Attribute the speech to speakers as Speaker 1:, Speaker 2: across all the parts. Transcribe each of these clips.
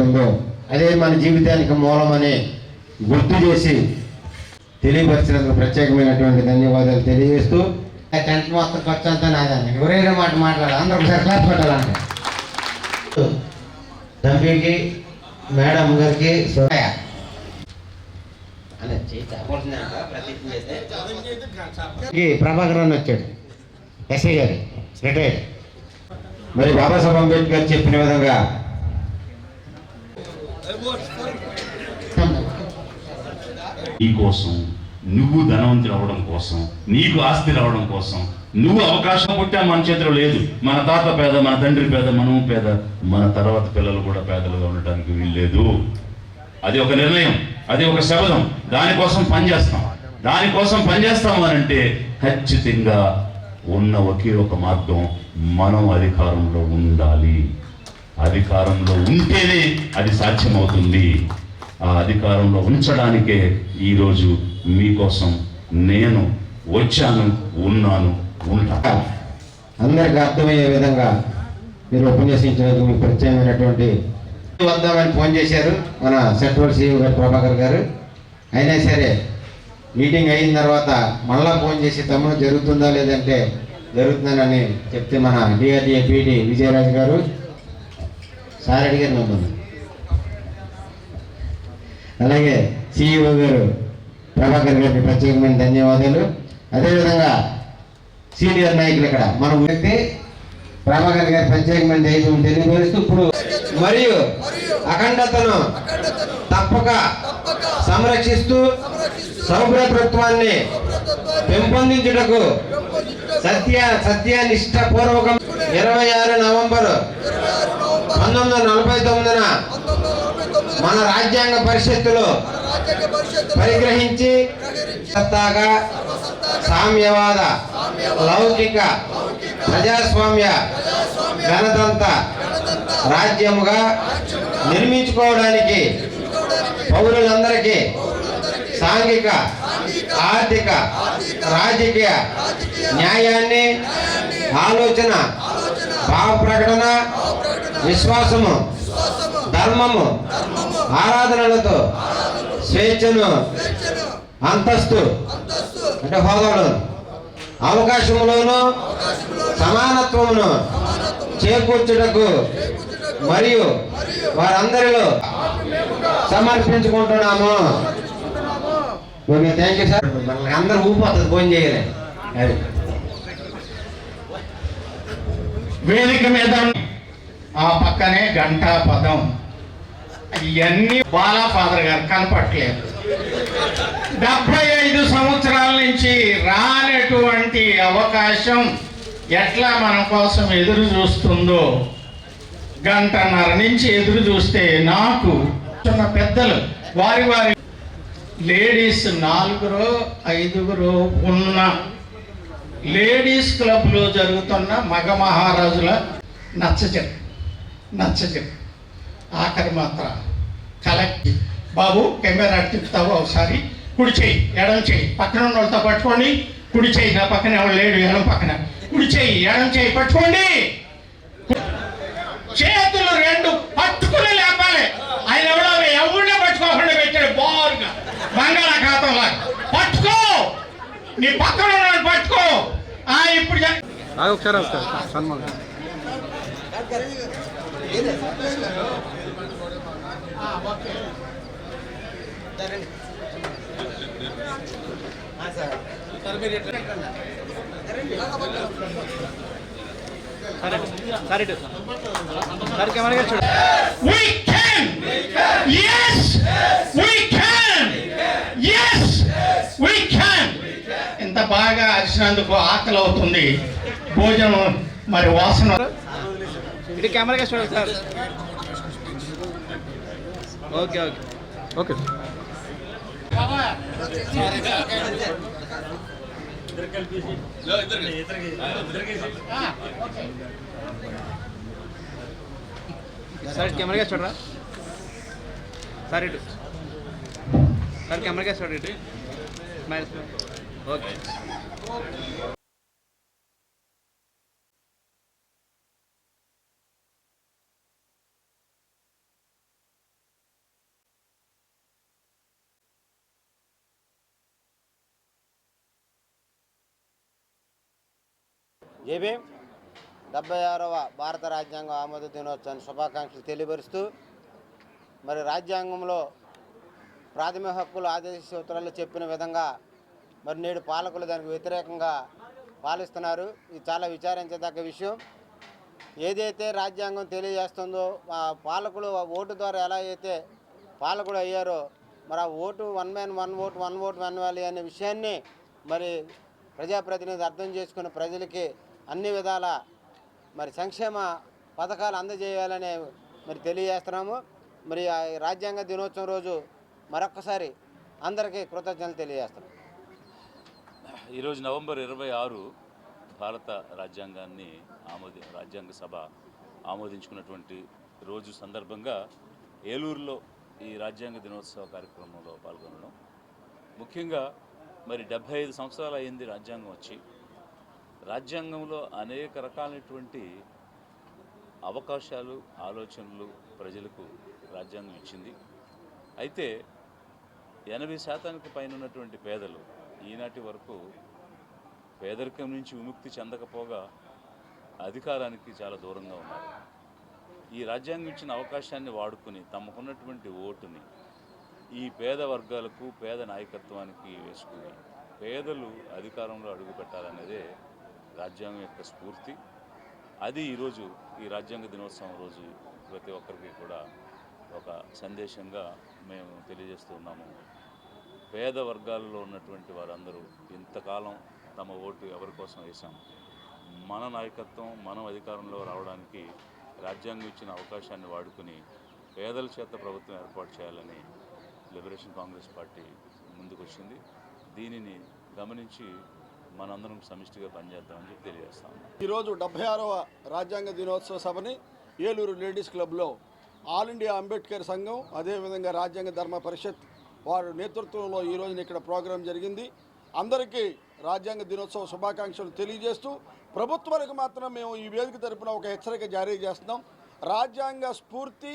Speaker 1: ఉందో అదే మన జీవితానికి మూలమని గుర్తు చేసి తెలియపరిచినందుకు ప్రత్యేకమైనటువంటి ధన్యవాదాలు తెలియజేస్తూ టెంట్ మొత్తం ఖర్చు అంతా నాదండి ఎవరైనా మాట మాట్లాడాలి అందరూ ఒకసారి క్లాస్ పెట్టాలంటే. తండ్రికి మేడం గారికి. ఈ ప్రభాకర్ అని వచ్చాడు. ఎస్ఐ గారు రిటైర్డ్ మరి బాబాసాహెబ్ అంబేద్కర్ చెప్పిన విధంగా
Speaker 2: నీ కోసం నువ్వు ధనవంతులు అవ్వడం కోసం నీకు ఆస్తి రావడం కోసం నువ్వు అవకాశం పుట్టా మన చేతిలో లేదు. మన తాత పేద మన తండ్రి పేద మనము పేద మన తర్వాత పిల్లలు కూడా పేదలుగా ఉండటానికి వీల్లేదు. అది ఒక నిర్ణయం అది ఒక శబదం దానికోసం పనిచేస్తాం. దానికోసం పనిచేస్తాం అని అంటే ఖచ్చితంగా ఉన్న ఒకే ఒక మార్గం మనం అధికారంలో ఉండాలి. అధికారంలో ఉంటేనే అది సాధ్యమవుతుంది. ఆ అధికారంలో ఉంచడానికే ఈరోజు మీకోసం నేను వచ్చాను ఉన్నాను ఉంటా.
Speaker 1: అందరికీ అర్థమయ్యే విధంగా మీరు ఉపన్యసించినందుకు మీకు ప్రత్యేకమైనటువంటి వద్దామని ఫోన్ చేశారు మన సెంట్రల్ సీఈఓ గారు ప్రభాకర్ గారు. అయినా సరే మీటింగ్ అయిన తర్వాత మళ్ళా ఫోన్ చేసి తమ్ముడు జరుగుతుందా లేదంటే జరుగుతుందని చెప్తే మన డిఆర్డిఏ పీడి విజయరాజు గారు. సార్ అడిగారు మమ్మల్ని. అలాగే సిఇఓ గారు ప్రభాకర్ గారికి ప్రత్యేకమైన ధన్యవాదాలు. అదేవిధంగా సీనియర్ నాయకులు ఇక్కడ మన వ్యక్తి ప్రభాకర్ గారి ప్రత్యేకమైన దైవం తెలియపరుస్తూ ఇప్పుడు మరియు అఖండతను తప్పక సంరక్షిస్తూ సౌభ్రతత్వాన్ని పెంపొందించుటకు సత్య సత్యనిష్ట పూర్వకం ఇరవై ఆరు నవంబర్ పంతొమ్మిది వందల నలభై తొమ్మిదిన మన రాజ్యాంగ పరిషత్తులో పరిగ్రహించి సత్తాగా సామ్యవాద లౌకిక ప్రజాస్వామ్య గణతంత్ర రాజ్యముగా నిర్మించుకోవడానికి పౌరులందరికీ సాంఘిక ఆర్థిక రాజకీయ న్యాయాన్ని ఆలోచన భావ ప్రకటన విశ్వాసము ధర్మము ఆరాధనలతో స్వేచ్ఛను అంతస్తు అంటే హోదాను అవకాశములోను సమానత్వమును చేకూర్చుటకు మరియు వారందరిలో సమర్పించుకుంటున్నాము. ఓకే థ్యాంక్ యూ సార్ మనకి అందరూ ఊపోతుంది ఫోన్ చేయలే. అది.
Speaker 3: వేదిక మీద ఆ పక్కనే గంటా పదం. ఇవన్నీ బాలా ఫాదర్ గారు కనపట్లేదు డెబ్బై ఐదు సంవత్సరాల నుంచి రానటువంటి అవకాశం ఎట్లా మన కోసం ఎదురు చూస్తుందో గంటన్నర నుంచి ఎదురు చూస్తే నాకు చిన్న పెద్దలు వారి వారి లేడీస్ నాలుగురో ఐదుగురు ఉన్న లేడీస్ క్లబ్లో జరుగుతున్న మగ మహారాజుల నచ్చజెప్ నచ్చజెప్ ఆఖరి మాత్ర కలెక్ట్ బాబు కెమెరా తిప్పుతావు ఒకసారి. కుడి చేయి ఎడం చేయి. పక్కన ఉన్న వాళ్ళతో పట్టుకోండి. కుడి చేయి నా పక్కన ఎవరు లేడు ఎడం పక్కన. కుడి చేయి ఎడం చేయి పట్టుకోండి. చేతులు రెండు పట్టుకుని లేపాలి. ఆయన ఎవడో ఎవరినే పట్టుకోకుండా పెట్టాడు. బారుగా. బంగాళాఖాతంలా. పట్టుకో. నీ పక్కన ఉన్నాడు పట్టుకో. ఇప్పుడు
Speaker 4: ఒకసారి సన్మానం. సరే సరే కెమెరా చూడు
Speaker 3: బాగా అరిచినందుకు ఆకలి అవుతుంది భోజనం మరి వాసన.
Speaker 4: ఇది కెమెరాగా చూడండి sir. Okay okay. Okay. Sir కెమెరాగా చూడరా సార్ ఇటు. సార్ కెమెరాగా చూడండి ఇటు. స్మైల్ ఓకే
Speaker 1: జేబీ డెబ్బై ఆరవ భారత రాజ్యాంగం ఆమోద దినోత్సవాన్ని శుభాకాంక్షలు తెలియపరుస్తూ మరి రాజ్యాంగంలో ప్రాథమిక హక్కులు ఆదేశ సూత్రాలు చెప్పిన విధంగా మరి నేడు పాలకులు దానికి వ్యతిరేకంగా పాలిస్తున్నారు. ఇది చాలా విచారించదగ్గ విషయం. ఏదైతే రాజ్యాంగం తెలియజేస్తుందో ఆ పాలకులు ఓటు ద్వారా ఎలా అయితే పాలకుడు అయ్యారో మరి ఆ vote one man one vote one vote one value అనే విషయాన్ని మరి ప్రజాప్రతినిధి అర్థం చేసుకుని ప్రజలకి అన్ని విధాల మరి సంక్షేమ పథకాలు అందజేయాలనే మరి తెలియజేస్తున్నాము. మరి ఆ రాజ్యాంగ దినోత్సవం రోజు మరొక్కసారి అందరికీ కృతజ్ఞతలు తెలియజేస్తున్నాం.
Speaker 2: ఈరోజు నవంబర్ ఇరవై ఆరు భారత రాజ్యాంగాన్ని ఆమోది రాజ్యాంగ సభ ఆమోదించుకున్నటువంటి రోజు సందర్భంగా ఏలూరులో ఈ రాజ్యాంగ దినోత్సవ కార్యక్రమంలో పాల్గొనడం. ముఖ్యంగా మరి డెబ్భై ఐదు సంవత్సరాలు అయింది రాజ్యాంగం వచ్చి. రాజ్యాంగంలో అనేక రకాలైనటువంటి అవకాశాలు ఆలోచనలు ప్రజలకు రాజ్యాంగం ఇచ్చింది. అయితే ఎనభై శాతానికి పైన ఉన్నటువంటి పేదలు ఈనాటి వరకు పేదరికం నుంచి విముక్తి చెందకపోగా అధికారానికి చాలా దూరంగా ఉన్నారు. ఈ రాజ్యాంగం ఇచ్చిన అవకాశాన్ని వాడుకుని తమకున్నటువంటి ఓటుని ఈ పేద వర్గాలకు పేద నాయకత్వానికి వేసుకుని పేదలు అధికారంలో అడుగు పెట్టాలనేదే రాజ్యాంగం యొక్క స్ఫూర్తి. అది ఈరోజు ఈ రాజ్యాంగ దినోత్సవం రోజు ప్రతి ఒక్కరికి కూడా ఒక సందేశంగా మేము తెలియజేస్తూ ఉన్నాము. పేద వర్గాల్లో ఉన్నటువంటి వారందరూ ఇంతకాలం తమ ఓటు ఎవరి కోసం వేశాం మన నాయకత్వం మనం అధికారంలో రావడానికి రాజ్యాంగం ఇచ్చిన అవకాశాన్ని వాడుకుని పేదల చేత ప్రభుత్వం ఏర్పాటు చేయాలని లిబరేషన్ కాంగ్రెస్ పార్టీ ముందుకొచ్చింది. దీనిని గమనించి మనందరం సమిష్టిగా పనిచేద్దామని చెప్పి తెలియజేస్తాం
Speaker 5: ఈరోజు డెబ్బై ఆరవ రాజ్యాంగ దినోత్సవ సభని ఏలూరు లేడీస్ క్లబ్లో ఆల్ ఇండియా అంబేద్కర్ సంఘం అదేవిధంగా రాజ్యాంగ ధర్మ పరిషత్ వారి నేతృత్వంలో ఈ రోజున ఇక్కడ ప్రోగ్రాం జరిగింది. అందరికీ రాజ్యాంగ దినోత్సవ శుభాకాంక్షలు తెలియజేస్తూ ప్రభుత్వానికి మాత్రం మేము ఈ వేదిక తరపున ఒక హెచ్చరిక జారీ చేస్తున్నాం. రాజ్యాంగ స్ఫూర్తి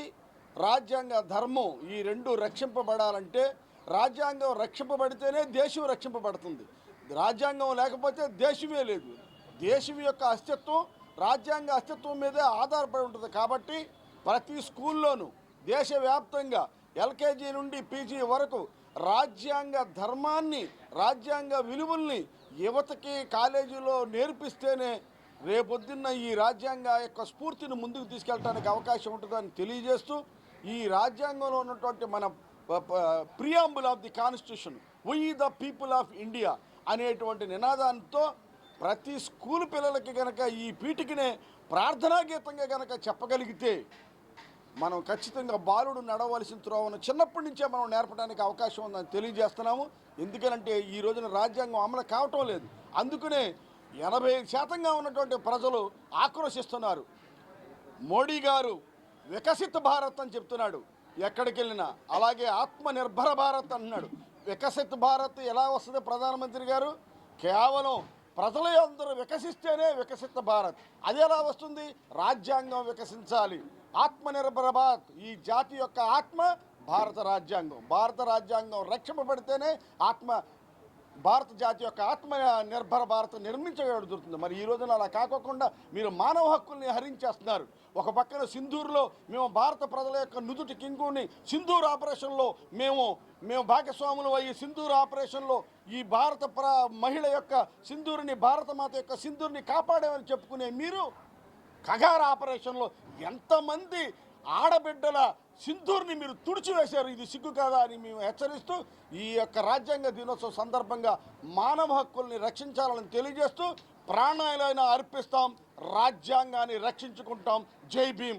Speaker 5: రాజ్యాంగ ధర్మం ఈ రెండు రక్షింపబడాలంటే రాజ్యాంగం రక్షింపబడితేనే దేశం రక్షింపబడుతుంది. రాజ్యాంగం లేకపోతే దేశమే లేదు. దేశం యొక్క అస్తిత్వం రాజ్యాంగ అస్తిత్వం మీదే ఆధారపడి ఉంటుంది కాబట్టి ప్రతి స్కూల్లోనూ దేశవ్యాప్తంగా ఎల్కేజీ నుండి పీజీ వరకు రాజ్యాంగ ధర్మాన్ని రాజ్యాంగ విలువల్ని యువతకి కాలేజీలో నేర్పిస్తేనే రేపొద్దున్న ఈ రాజ్యాంగ యొక్క స్ఫూర్తిని ముందుకు తీసుకెళ్ళడానికి అవకాశం ఉంటుందని తెలియజేస్తూ ఈ రాజ్యాంగంలో ఉన్నటువంటి మన preamble of the constitution we the people of India అనేటువంటి నినాదంతో ప్రతి స్కూల్ పిల్లలకి గనక ఈ పీటికినే ప్రార్థనా గీతంగా గనక చెప్పగలిగితే మనం ఖచ్చితంగా బాలుడు నడవలసిన త్రోవను చిన్నప్పటి నుంచే మనం నేర్పడానికి అవకాశం ఉందని తెలియజేస్తున్నాము. ఎందుకనంటే ఈ రోజున రాజ్యాంగం అమలు కావటం లేదు. అందుకనే ఎనభై శాతంగా ఉన్నటువంటి ప్రజలు ఆక్రోశిస్తున్నారు. మోడీ గారు వికసిత భారత్ అని చెప్తున్నాడు. ఎక్కడికి వెళ్ళినా. అలాగే ఆత్మనిర్భర భారత్ అంటున్నాడు. వికసిత భారత్ ఎలా వస్తుంది ప్రధానమంత్రి గారు? కేవలం ప్రజలు అందరూ వికసిస్తేనే వికసిత భారత్. అది ఎలా వస్తుంది? రాజ్యాంగం వికసించాలి. ఆత్మనిర్భర భారత్ ఈ జాతి యొక్క ఆత్మ భారత రాజ్యాంగం. భారత రాజ్యాంగం రక్షింపబడితేనే ఆత్మ భారత జాతి యొక్క ఆత్మ నిర్భర భారత్ నిర్మించగలుగుతుంది. మరి ఈ రోజున అలా కాకోకుండా మీరు మానవ హక్కుల్ని హరించేస్తున్నారు. ఒక పక్కన సింధూరులో మేము భారత ప్రజల యొక్క నుదుటి కింగుని సింధూర్ ఆపరేషన్లో మేము మేము భాగస్వాములు అయ్యి సింధూర్ ఆపరేషన్లో ఈ భారత ప్ర మహిళ యొక్క సింధూరిని భారత మాత యొక్క సింధూరిని కాపాడామని చెప్పుకునే మీరు కగార్ ఆపరేషన్లో ఎంతమంది ఆడబిడ్డల సింధూర్ని మీరు తుడిచివేశారు? ఇది సిగ్గు కాదా అని మేము హెచ్చరిస్తూ ఈ యొక్క రాజ్యాంగ దినోత్సవం సందర్భంగా మానవ హక్కుల్ని రక్షించాలని తెలియజేస్తూ ప్రాణాలైనా అర్పిస్తాం రాజ్యాంగాన్ని రక్షించుకుంటాం. జై భీమ్.